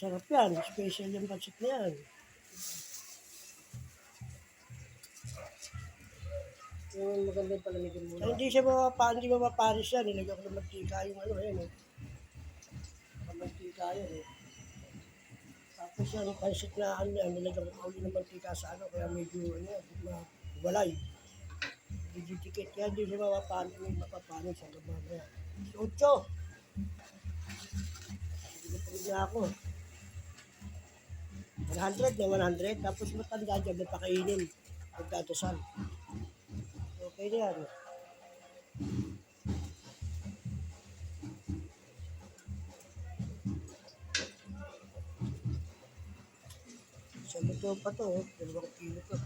Sarap yan. Special yung pancit na yan. Yung maganda yung palamigin mo. Ay, hindi siya mapapa, hindi mapaparis yan. Nilagyan ko ng mantika yung ano, yan eh. Ang mantika yan eh. Tapos yan, pancit na ano yan, nilagyan ko uli ng mantika sa ano, kaya medyo ano yan, mabalay. Didikit yan, hindi siya mapapanis, hindi gabi na yan. Ocho! Hindi niya ako. 100 na 100, tapos matanda dyan, mapakainin. Pagdadasal. Okay na yan. Sa luto pa to, oh. dalawang kilo to.